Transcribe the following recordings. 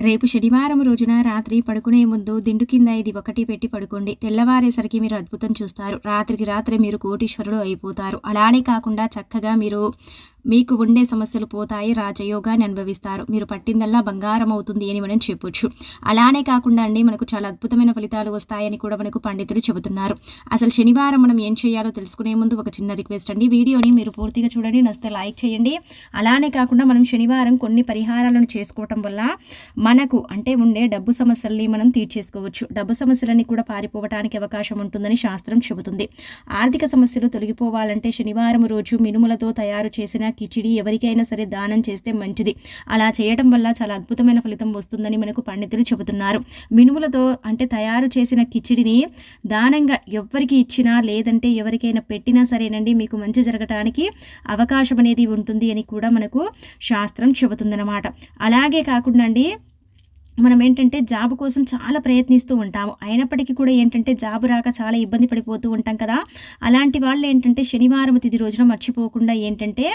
రేపు శనివారం రోజున రాత్రి పడుకునే ముందు దిండు కింద ఇది ఒకటి పెట్టి పడుకోండి. తెల్లవారేసరికి మీరు అద్భుతం చూస్తారు. రాత్రికి రాత్రి మీరు కోటీశ్వరుడు అయిపోతారు. అలానే కాకుండా చక్కగా మీరు మీకు ఉండే సమస్యలు పోతాయి రాజయోగాన్ని అనుభవిస్తారు. మీరు పట్టిందల్లా బంగారం అవుతుంది అని మనం చెప్పొచ్చు. అలానే కాకుండా అండి మనకు చాలా అద్భుతమైన ఫలితాలు వస్తాయని కూడా మనకు పండితులు చెబుతున్నారు. అసలు శనివారం మనం ఏం చేయాలో తెలుసుకునే ముందు ఒక చిన్న రిక్వెస్ట్ అండి. వీడియోని మీరు పూర్తిగా చూడండి నస్తే లైక్ చేయండి. అలానే కాకుండా మనం శనివారం కొన్ని పరిహారాలను చేసుకోవటం వల్ల మనకు అంటే ఉండే డబ్బు సమస్యల్ని మనం తీర్చేసుకోవచ్చు. డబ్బు సమస్యలన్నీ కూడా పారిపోవటానికి అవకాశం ఉంటుందని శాస్త్రం చెబుతుంది. ఆర్థిక సమస్యలు తొలగిపోవాలంటే శనివారం రోజు మినుములతో తయారు చేసిన కిచిడి ఎవరికైనా సరే దానం చేస్తే మంచిది. అలా చేయటం వల్ల చాలా అద్భుతమైన ఫలితం వస్తుందని మనకు పండితులు చెబుతున్నారు. మినుములతో అంటే తయారు చేసిన కిచిడిని దానంగా ఎవరికి ఇచ్చినా లేదంటే ఎవరికైనా పెట్టినా సరేనండి మీకు మంచి జరగటానికి అవకాశం అనేది ఉంటుంది అని కూడా మనకు శాస్త్రం చెబుతుందన్నమాట. అలాగే కాకుండా అండి మనం ఏంటంటే జాబ్ కోసం చాలా ప్రయత్నిస్తూ ఉంటాము. అయినప్పటికీ కూడా ఏంటంటే జాబ్ రాక చాలా ఇబ్బంది పడిపోతూ ఉంటాం కదా. అలాంటి వాళ్ళు ఏంటంటే శనివారం తిది రోజున మర్చిపోకుండా ఏంటంటే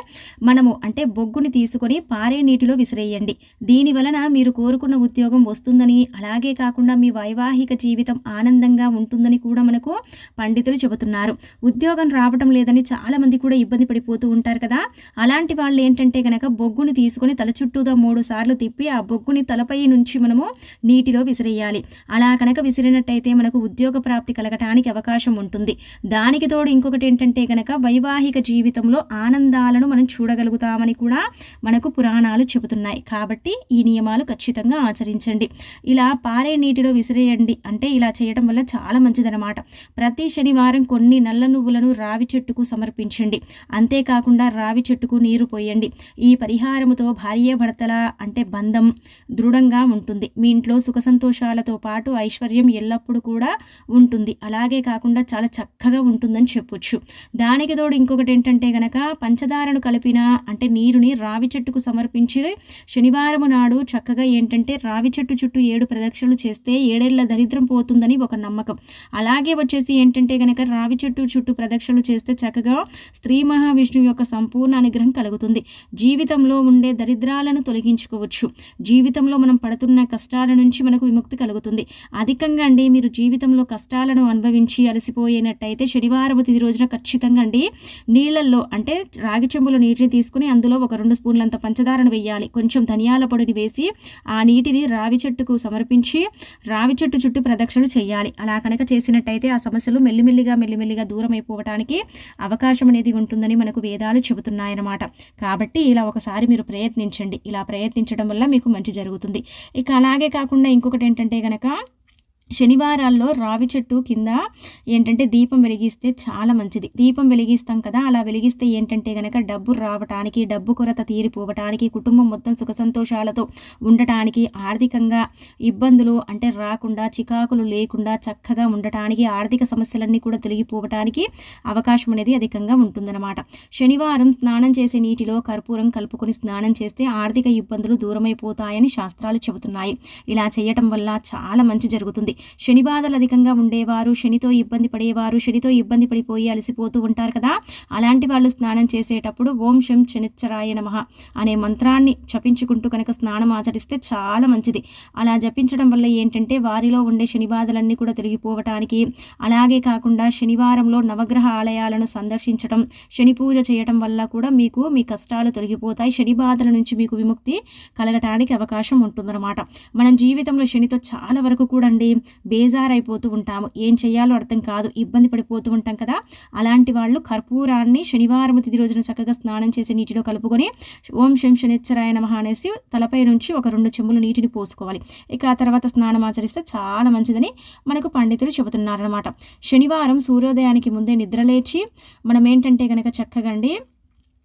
మనము అంటే బొగ్గుని తీసుకొని పారే నీటిలో విసిరేయండి. దీని వలన మీరు కోరుకున్న ఉద్యోగం వస్తుందని అలాగే కాకుండా మీ వైవాహిక జీవితం ఆనందంగా ఉంటుందని కూడా మనకు పండితులు చెబుతున్నారు. ఉద్యోగం రావటం లేదని చాలామంది కూడా ఇబ్బంది పడిపోతూ ఉంటారు కదా. అలాంటి వాళ్ళు ఏంటంటే కనుక బొగ్గుని తీసుకొని తల చుట్టూదా మూడు సార్లు తిప్పి ఆ బొగ్గుని తలపై నుంచి మనం మనము నీటిలో విసిరేయాలి. అలా కనుక విసిరినట్టయితే మనకు ఉద్యోగ ప్రాప్తి కలగటానికి అవకాశం ఉంటుంది. దానికి తోడు ఇంకొకటి ఏంటంటే కనుక వైవాహిక జీవితంలో ఆనందాలను మనం చూడగలుగుతామని కూడా మనకు పురాణాలు చెబుతున్నాయి. కాబట్టి ఈ నియమాలు ఖచ్చితంగా ఆచరించండి. ఇలా పారే నీటిలో విసిరేయండి అంటే ఇలా చేయడం వల్ల చాలా మంచిదనమాట ప్రతి శనివారం కొన్ని నల్ల నువ్వులను రావి చెట్టుకు సమర్పించండి. అంతేకాకుండా రావి చెట్టుకు నీరు పోయండి. ఈ పరిహారముతో భార్యాభర్తల అంటే బంధం దృఢంగా ఉంటుంది. ఉంటుంది. మీ ఇంట్లో సుఖ సంతోషాలతో పాటు ఐశ్వర్యం ఎల్లప్పుడూ కూడా ఉంటుంది. అలాగే కాకుండా చాలా చక్కగా ఉంటుందని చెప్పొచ్చు. దానికి తోడు ఇంకొకటి ఏంటంటే గనక పంచదారను కలిపిన అంటే నీరుని రావి చెట్టుకు సమర్పించి శనివారం నాడు చక్కగా ఏంటంటే రావి చెట్టు చుట్టూ ఏడు ప్రదక్షిణలు చేస్తే ఏడేళ్ళ దరిద్రం పోతుందని ఒక నమ్మకం. అలాగే వచ్చేసి ఏంటంటే గనక రావి చెట్టు చుట్టూ ప్రదక్షిణలు చేస్తే చక్కగా స్త్రీ మహావిష్ణువు యొక్క సంపూర్ణ అనుగ్రహం కలుగుతుంది. జీవితంలో ఉండే దరిద్రాలను తొలగించుకోవచ్చు. జీవితంలో మనం పడుతున్న కష్టాల నుంచి మనకు విముక్తి కలుగుతుంది. అధికంగా అండి మీరు జీవితంలో కష్టాలను అనుభవించి అలసిపోయినట్టయితే శనివారం తిది రోజున ఖచ్చితంగా అండి నీళ్ళల్లో అంటే రాగి చెంబులో నీటిని తీసుకుని అందులో ఒక రెండు స్పూన్లంత పంచదారను వేయాలి. కొంచెం ధనియాల పొడిని వేసి ఆ నీటిని రావి చెట్టుకు సమర్పించి రావి చెట్టు చుట్టూ ప్రదక్షిణలు చేయాలి. అలా కనుక చేసినట్టయితే ఆ సమస్యలు మెల్లిమెల్లిగా మెల్లిమెల్లిగా దూరం అయిపోవడానికి అవకాశం అనేది ఉంటుందని మనకు వేదాలు చెబుతున్నాయన్నమాట. కాబట్టి ఇలా ఒకసారి మీరు ప్రయత్నించండి. ఇలా ప్రయత్నించడం వల్ల మీకు మంచి జరుగుతుంది. ఇక అలాగే కాకుండా ఇంకొకటి ఏంటంటే కనుక శనివారాల్లో రావి చెట్టు కింద ఏంటంటే దీపం వెలిగిస్తే చాలా మంచిది. దీపం వెలిగిస్తాం కదా అలా వెలిగిస్తే ఏంటంటే కనుక డబ్బు రావటానికి డబ్బు కొరత తీరిపోవటానికి కుటుంబం మొత్తం సుఖ సంతోషాలతో ఉండటానికి ఆర్థికంగా ఇబ్బందులు అంటే రాకుండా చికాకులు లేకుండా చక్కగా ఉండటానికి ఆర్థిక సమస్యలన్నీ కూడా తొలగిపోవటానికి అవకాశం అనేది అధికంగా ఉంటుందన్నమాట. శనివారం స్నానం చేసే నీటిలో కర్పూరం కలుపుకొని స్నానం చేస్తే ఆర్థిక ఇబ్బందులు దూరమైపోతాయని శాస్త్రాలు చెబుతున్నాయి. ఇలా చేయటం వల్ల చాలా మంచి జరుగుతుంది. శని బాధలు అధికంగా ఉండేవారు శనితో ఇబ్బంది పడేవారు శనితో ఇబ్బంది పడిపోయి అలసిపోతూ ఉంటారు కదా. అలాంటి వాళ్ళు స్నానం చేసేటప్పుడు ఓం శం శనిచ్చరాయ నమ అనే మంత్రాన్ని జపించుకుంటూ కనుక స్నానం ఆచరిస్తే చాలా మంచిది. అలా జపించడం వల్ల ఏంటంటే వారిలో ఉండే శని బాధలన్నీ కూడా తొలగిపోవటానికి అలాగే కాకుండా శనివారంలో నవగ్రహ ఆలయాలను సందర్శించడం శని పూజ చేయటం వల్ల కూడా మీకు మీ కష్టాలు తొలగిపోతాయి శని బాధల నుంచి మీకు విముక్తి కలగటానికి అవకాశం ఉంటుందన్నమాట. మనం జీవితంలో శనితో చాలా వరకు కూడా అండి బేజారైపోతూ ఉంటాము. ఏం చేయాలో అర్థం కాదు. ఇబ్బంది పడిపోతూ ఉంటాం కదా. అలాంటి వాళ్ళు కర్పూరాన్ని శనివారం తిది రోజున చక్కగా స్నానం చేసి నీటిలో కలుపుకొని ఓం శం శనిచ్చరాయ నమ అనేసి తలపై నుంచి ఒక రెండు చెంబులు నీటిని పోసుకోవాలి. ఇక ఆ తర్వాత స్నానం ఆచరిస్తే చాలా మంచిదని మనకు పండితులు చెబుతున్నారనమాట శనివారం సూర్యోదయానికి ముందే నిద్రలేచి మనం ఏంటంటే కనుక చక్కగండి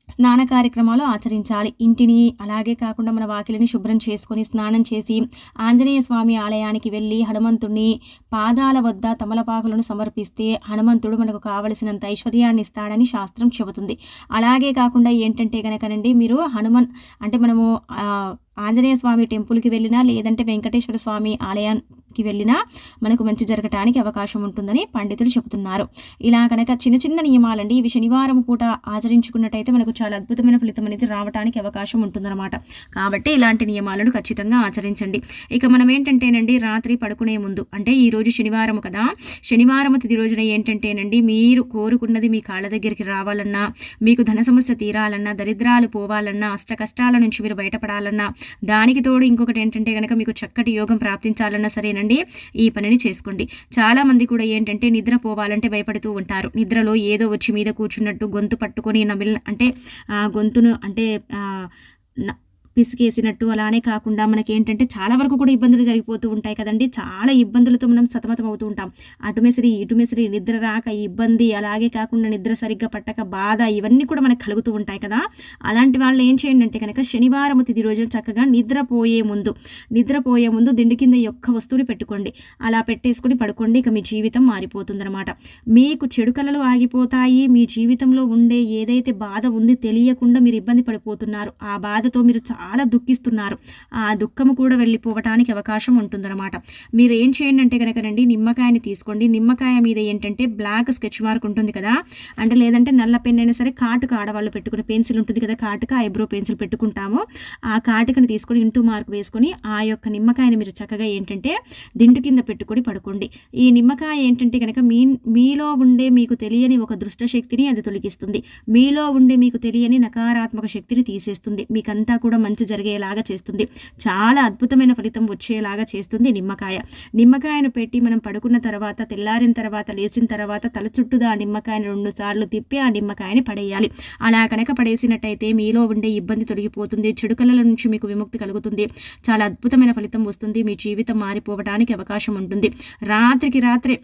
స్నాన కార్యక్రమాలు ఆచరించాలి. ఇంటిని అలాగే కాకుండా మన వాకిలిని శుభ్రం చేసుకొని స్నానం చేసి ఆంజనేయ స్వామి ఆలయానికి వెళ్ళి హనుమంతుడిని పాదాల వద్ద తమలపాకులను సమర్పిస్తే హనుమంతుడు మనకు కావలసినంత ఐశ్వర్యాన్ని ఇస్తాడని శాస్త్రం చెబుతుంది. అలాగే కాకుండా ఏంటంటే కనుకనండి మీరు హనుమన్ అంటే మనము ఆంజనేయ స్వామి టెంపుల్కి వెళ్ళినా లేదంటే వెంకటేశ్వర స్వామి ఆలయం కి వెళ్ళినా మనకు మంచి జరగటానికి అవకాశం ఉంటుందని పండితులు చెబుతున్నారు. ఇలా కనుక చిన్న చిన్న నియమాలండి ఇవి శనివారం పూట ఆచరించుకున్నట్టయితే మనకు చాలా అద్భుతమైన ఫలితం అనేది రావడానికి అవకాశం ఉంటుందన్నమాట. కాబట్టి ఇలాంటి నియమాలను ఖచ్చితంగా ఆచరించండి. ఇక మనం ఏంటంటేనండి రాత్రి పడుకునే ముందు అంటే ఈ రోజు శనివారం కదా శనివారం తిది రోజున ఏంటంటేనండి మీరు కోరుకున్నది మీ కాళ్ళ దగ్గరికి రావాలన్నా మీకు ధన సమస్య తీరాలన్నా దరిద్రాలు పోవాలన్నా అష్ట కష్టాల నుంచి మీరు బయటపడాలన్నా దానికి తోడు ఇంకొకటి ఏంటంటే కనుక మీకు చక్కటి యోగం ప్రాప్తించాలన్నా సరేనండి ఈ పనిని చేసుకోండి. చాలామంది కూడా ఏంటంటే నిద్రపోవాలంటే భయపడుతూ ఉంటారు. నిద్రలో ఏదో వచ్చి మీద కూర్చున్నట్టు గొంతు పట్టుకొని నమిల్ అంటే గొంతును అంటే పిసికేసినట్టు అలానే కాకుండా మనకి ఏంటంటే చాలా వరకు కూడా ఇబ్బందులు జరిగిపోతూ ఉంటాయి కదండి. చాలా ఇబ్బందులతో మనం సతమతం అవుతూ ఉంటాం. అటు మెసిరి ఇటు మెసిరి నిద్ర రాక ఇబ్బంది అలాగే కాకుండా నిద్ర సరిగ్గా పట్టక బాధ ఇవన్నీ కూడా మనకు కలుగుతూ ఉంటాయి కదా. అలాంటి వాళ్ళు ఏం చేయండి అంటే కనుక శనివారం తిది రోజున చక్కగా నిద్రపోయే ముందు నిద్రపోయే ముందు దిండు కింద యొక్క వస్తువుని పెట్టుకోండి. అలా పెట్టేసుకుని పడుకోండి. ఇక మీ జీవితం మారిపోతుందన్నమాట. మీకు చెడు కళలు ఆగిపోతాయి. మీ జీవితంలో ఉండే ఏదైతే బాధ ఉంది తెలియకుండా మీరు ఇబ్బంది పడిపోతున్నారు. ఆ బాధతో మీరు చాలా చాలా దుఃఖిస్తున్నారు. ఆ దుఃఖము కూడా వెళ్ళిపోవటానికి అవకాశం ఉంటుందన్నమాట. మీరు ఏం చేయండి అంటే కనుకనండి నిమ్మకాయని తీసుకోండి. నిమ్మకాయ మీద ఏంటంటే బ్లాక్ స్కెచ్ మార్క్ ఉంటుంది కదా. అంటే లేదంటే నల్ల పెన్ అయినా సరే కాటుక ఆడవాళ్ళు పెట్టుకునే పెన్సిల్ ఉంటుంది కదా. కాటుక ఐబ్రో పెన్సిల్ పెట్టుకుంటాము. ఆ కాటుకని తీసుకొని ఇంటూ మార్క్ వేసుకొని ఆ యొక్క నిమ్మకాయని మీరు చక్కగా ఏంటంటే దిండు కింద పెట్టుకొని పడుకోండి. ఈ నిమ్మకాయ ఏంటంటే కనుక మీ మీలో ఉండే మీకు తెలియని ఒక దృష్ట శక్తిని అది తొలగిస్తుంది. మీలో ఉండే మీకు తెలియని నకారాత్మక శక్తిని తీసేస్తుంది. మీకంతా కూడా మంచి జరిగేలాగా చేస్తుంది. చాలా అద్భుతమైన ఫలితం వచ్చేలాగా చేస్తుంది నిమ్మకాయ. నిమ్మకాయను పెట్టి మనం పడుకున్న తర్వాత తెల్లారిన తర్వాత లేచిన తర్వాత తల చుట్టూదా ఆ నిమ్మకాయని రెండు సార్లు తిప్పి ఆ నిమ్మకాయని పడేయాలి. అలా కనుక పడేసినట్టయితే మీలో ఉండే ఇబ్బంది తొలగిపోతుంది. చెడుకల నుంచి మీకు విముక్తి కలుగుతుంది. చాలా అద్భుతమైన ఫలితం వస్తుంది. మీ జీవితం మారిపోవడానికి అవకాశం ఉంటుంది. రాత్రికి రాత్రే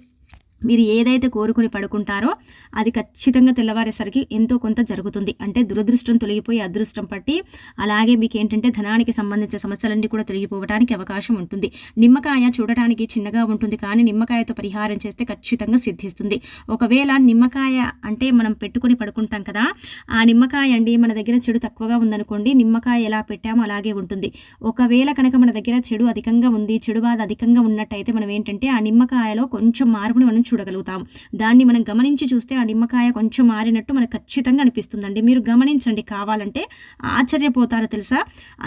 మీరు ఏదైతే కోరుకుని పడుకుంటారో అది ఖచ్చితంగా తెల్లవారేసరికి ఎంతో కొంత జరుగుతుంది. అంటే దురదృష్టం తొలగిపోయి అదృష్టం పట్టి అలాగే మీకు ఏంటంటే ధనానికి సంబంధించిన సమస్యలన్నీ కూడా తొలగిపోవడానికి అవకాశం ఉంటుంది. నిమ్మకాయ చూడటానికి చిన్నగా ఉంటుంది కానీ నిమ్మకాయతో పరిహారం చేస్తే ఖచ్చితంగా సిద్ధిస్తుంది. ఒకవేళ నిమ్మకాయ అంటే మనం పెట్టుకుని పడుకుంటాం కదా ఆ నిమ్మకాయ అండి మన దగ్గర చెడు తక్కువగా ఉందనుకోండి నిమ్మకాయ ఎలా పెట్టామో అలాగే ఉంటుంది. ఒకవేళ కనుక మన దగ్గర చెడు అధికంగా ఉంది చెడు బాధ అధికంగా ఉన్నట్టయితే మనం ఏంటంటే ఆ నిమ్మకాయలో కొంచెం మార్పుని మనం చూడగలుగుతాం. దాన్ని మనం గమనించి చూస్తే ఆ నిమ్మకాయ కొంచెం మారినట్టు మనకు ఖచ్చితంగా అనిపిస్తుందండి. మీరు గమనించండి కావాలంటే ఆశ్చర్యపోతారో తెలుసా?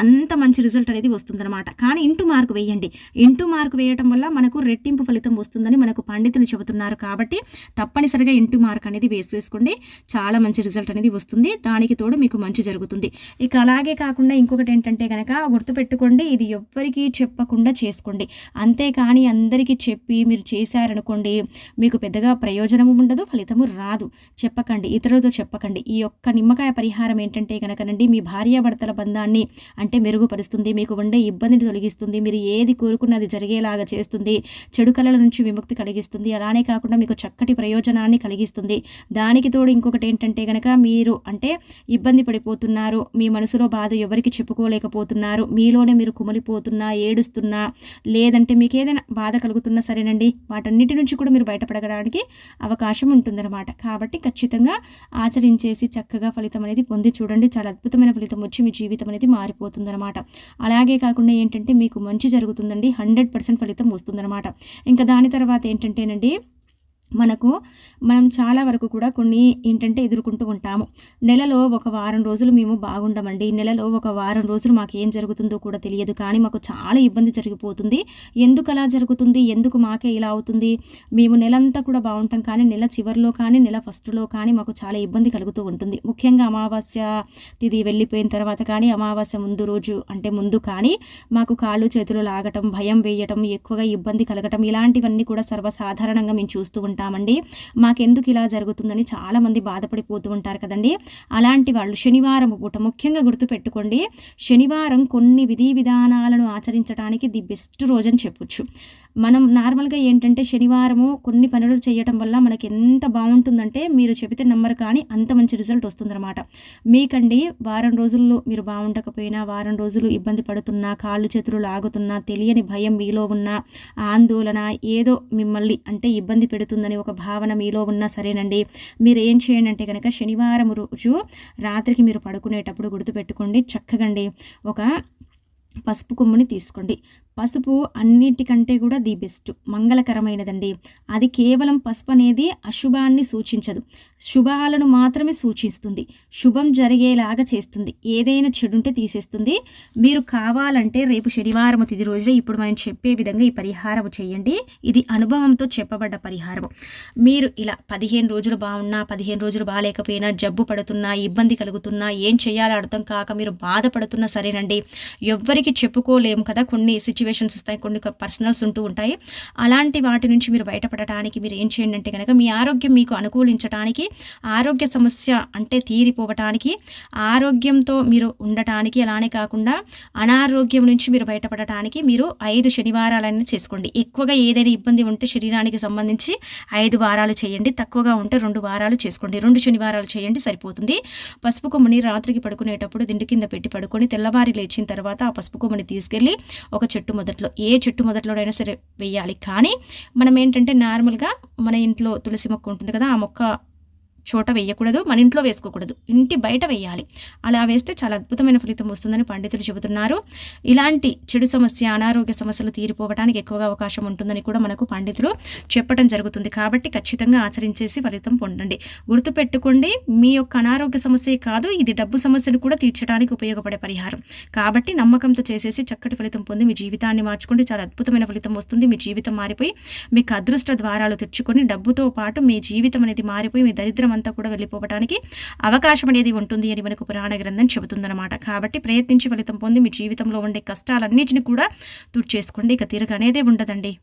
అంత మంచి రిజల్ట్ అనేది వస్తుందన్నమాట. కానీ ఇంటూ మార్కు వేయండి. ఇంటూ మార్కు వేయటం వల్ల మనకు రెట్టింపు ఫలితం వస్తుందని మనకు పండితులు చెబుతున్నారు కాబట్టి తప్పనిసరిగా ఇంటూ మార్క్ అనేది వేసేసుకోండి. చాలా మంచి రిజల్ట్ అనేది వస్తుంది. దానికి తోడు మీకు మంచి జరుగుతుంది. ఇక అలాగే కాకుండా ఇంకొకటి ఏంటంటే కనుక గుర్తుపెట్టుకోండి. ఇది ఎవ్వరికీ చెప్పకుండా చేసుకోండి. అంతేకాని అందరికీ చెప్పి మీరు చేశారనుకోండి మీకు పెద్దగా ప్రయోజనము ఉండదు ఫలితము రాదు. చెప్పకండి ఇతరులతో చెప్పకండి. ఈ యొక్క నిమ్మకాయ పరిహారం ఏంటంటే కనుకనండి మీ భార్యాభర్తల బంధాన్ని అంటే మెరుగుపరుస్తుంది మీకు ఉండే ఇబ్బందిని తొలగిస్తుంది మీరు ఏది కోరుకున్నది జరిగేలాగా చేస్తుంది చెడు కళల నుంచి విముక్తి కలిగిస్తుంది అలానే కాకుండా మీకు చక్కటి ప్రయోజనాన్ని కలిగిస్తుంది. దానికి తోడు ఇంకొకటి ఏంటంటే కనుక మీరు అంటే ఇబ్బంది పడిపోతున్నారు మీ మనసులో బాధ ఎవరికి చెప్పుకోలేకపోతున్నారు మీలోనే మీరు కుమలిపోతున్నా ఏడుస్తున్నా లేదంటే మీకు ఏదైనా బాధ కలుగుతున్నా సరేనండి వాటన్నిటి నుంచి కూడా మీరు బయట బయటపడగడానికి అవకాశం ఉంటుందన్నమాట. కాబట్టి ఖచ్చితంగా ఆచరించేసి చక్కగా ఫలితం అనేది పొంది చూడండి. చాలా అద్భుతమైన ఫలితం వచ్చి మీ జీవితం అనేది మారిపోతుందన్నమాట. అలాగే కాకుండా ఏంటంటే మీకు మంచి జరుగుతుందండి. హండ్రెడ్ పర్సెంట్ ఫలితం వస్తుందన్నమాట. ఇంకా దాని తర్వాత ఏంటంటేనండి మనకు మనం చాలా వరకు కూడా కొన్ని ఏంటంటే ఎదుర్కొంటూ ఉంటాము. నెలలో ఒక వారం రోజులు మేము బాగుండమండి. నెలలో ఒక వారం రోజులు మాకు ఏం జరుగుతుందో కూడా తెలియదు. కానీ మాకు చాలా ఇబ్బంది జరిగిపోతుంది. ఎందుకు అలా జరుగుతుంది? ఎందుకు మాకే ఇలా అవుతుంది? మేము నెలంతా కూడా బాగుంటాం కానీ నెల చివరిలో కానీ నెల ఫస్ట్లో కానీ మాకు చాలా ఇబ్బంది కలుగుతూ ఉంటుంది. ముఖ్యంగా అమావాస్య తిది వెళ్ళిపోయిన తర్వాత కానీ అమావాస్య ముందు రోజు అంటే ముందు కానీ మాకు కాళ్ళు చేతులు లాగటం భయం వేయటం ఎక్కువగా ఇబ్బంది కలగటం ఇలాంటివన్నీ కూడా సర్వసాధారణంగా మేము చూస్తూ ఉంటాం. ఉంటామండి. మాకెందుకు ఇలా జరుగుతుందని చాలామంది బాధపడిపోతూ ఉంటారు కదండి. అలాంటి వాళ్ళు శనివారం పూట ముఖ్యంగా గుర్తుపెట్టుకోండి. శనివారం కొన్ని విధి విధానాలను ఆచరించడానికి ది బెస్ట్ రోజు అని చెప్పొచ్చు. మనం నార్మల్గా ఏంటంటే శనివారము కొన్ని పనులు చేయటం వల్ల మనకి ఎంత బాగుంటుందంటే మీరు చెబితే నమ్మరు కానీ అంత మంచి రిజల్ట్ వస్తుందన్నమాట. మీకండి వారం రోజుల్లో మీరు బాగుండకపోయినా వారం రోజులు ఇబ్బంది పడుతున్నా కాళ్ళు చేతులు లాగుతున్నా తెలియని భయం మీలో ఉన్న ఆందోళన ఏదో మిమ్మల్ని అంటే ఇబ్బంది పెడుతుందని ఒక భావన మీలో ఉన్నా సరేనండి. మీరు ఏం చేయండి అంటే కనుక శనివారం రోజు రాత్రికి మీరు పడుకునేటప్పుడు గుర్తుపెట్టుకోండి. చక్కగండి. ఒక పసుపు కొమ్ముని తీసుకోండి. పసుపు అన్నిటికంటే కూడా ది బెస్ట్ మంగళకరమైనదండి. అది కేవలం పసుపు అనేది అశుభాన్ని సూచించదు. శుభాలను మాత్రమే సూచిస్తుంది. శుభం జరిగేలాగా చేస్తుంది. ఏదైనా చెడుంటే తీసేస్తుంది. మీరు కావాలంటే రేపు శనివారం తిది రోజున ఇప్పుడు మనం చెప్పే విధంగా ఈ పరిహారం చేయండి. ఇది అనుభవంతో చెప్పబడ్డ పరిహారం మీరు ఇలా పదిహేను రోజులు బాగున్నా పదిహేను రోజులు బాగాలేకపోయినా జబ్బు పడుతున్నా ఇబ్బంది కలుగుతున్నా ఏం చేయాలో అర్థం కాక మీరు బాధపడుతున్నా సరేనండి. ఎవ్వరికి చెప్పుకోలేము కదా. కొన్ని సిచ్యువేషన్స్ వస్తాయి కొన్ని పర్సనల్స్ ఉంటూ ఉంటాయి. అలాంటి వాటి నుంచి మీరు బయటపడటానికి మీరు ఏం చేయండి అంటే కనుక మీ ఆరోగ్యం మీకు అనుకూలించడానికి ఆరోగ్య సమస్య అంటే తీరిపోవటానికి ఆరోగ్యంతో మీరు ఉండటానికి అలానే కాకుండా అనారోగ్యం నుంచి మీరు బయటపడటానికి మీరు ఐదు శనివారాలన్నీ చేసుకోండి. ఎక్కువగా ఏదైనా ఇబ్బంది ఉంటే శరీరానికి సంబంధించి ఐదు వారాలు చేయండి. తక్కువగా ఉంటే రెండు వారాలు చేసుకోండి. రెండు శనివారాలు చేయండి సరిపోతుంది. పసుపు కొమ్ముని రాత్రికి పడుకునేటప్పుడు దిండు కింద పెట్టి పడుకొని తెల్లవారి లేచిన తర్వాత ఆ పసుపు కొమ్ముని తీసుకెళ్ళి ఒక చెట్టు మొదట్లో ఏ చెట్టు మొదట్లోనైనా సరే వెయ్యాలి. కానీ మనం ఏంటంటే నార్మల్గా మన ఇంట్లో తులసి మొక్క ఉంటుంది కదా ఆ మొక్క చోట వేయకూడదు మన ఇంట్లో వేసుకోకూడదు. ఇంటి బయట వేయాలి. అలా వేస్తే చాలా అద్భుతమైన ఫలితం వస్తుందని పండితులు చెబుతున్నారు. ఇలాంటి చెడు సమస్య అనారోగ్య సమస్యలు తీరిపోవడానికి ఎక్కువగా అవకాశం ఉంటుందని కూడా మనకు పండితులు చెప్పడం జరుగుతుంది. కాబట్టి ఖచ్చితంగా ఆచరించేసి ఫలితం పొందండి. గుర్తుపెట్టుకోండి మీ యొక్క అనారోగ్య సమస్య కాదు ఇది డబ్బు సమస్యను కూడా తీర్చడానికి ఉపయోగపడే పరిహారం. కాబట్టి నమ్మకంతో చేసేసి చక్కటి ఫలితం పొంది మీ జీవితాన్ని మార్చుకోండి. చాలా అద్భుతమైన ఫలితం వస్తుంది. మీ జీవితం మారిపోయి మీకు అదృష్ట ద్వారాలు తెచ్చుకొని డబ్బుతో పాటు మీ జీవితం అనేది మారిపోయి మీ దరిద్రం అంతా కూడా వెళ్ళిపోవడానికి అవకాశం అనేది ఉంటుంది అని మనకు పురాణ గ్రంథం చెబుతుందన్నమాట. కాబట్టి ప్రయత్నించి ఫలితం పొంది మీ జీవితంలో ఉండే కష్టాలన్నింటినీ కూడా తుడిచేసుకోండి ఇక తిరగనేదే ఉండదండి.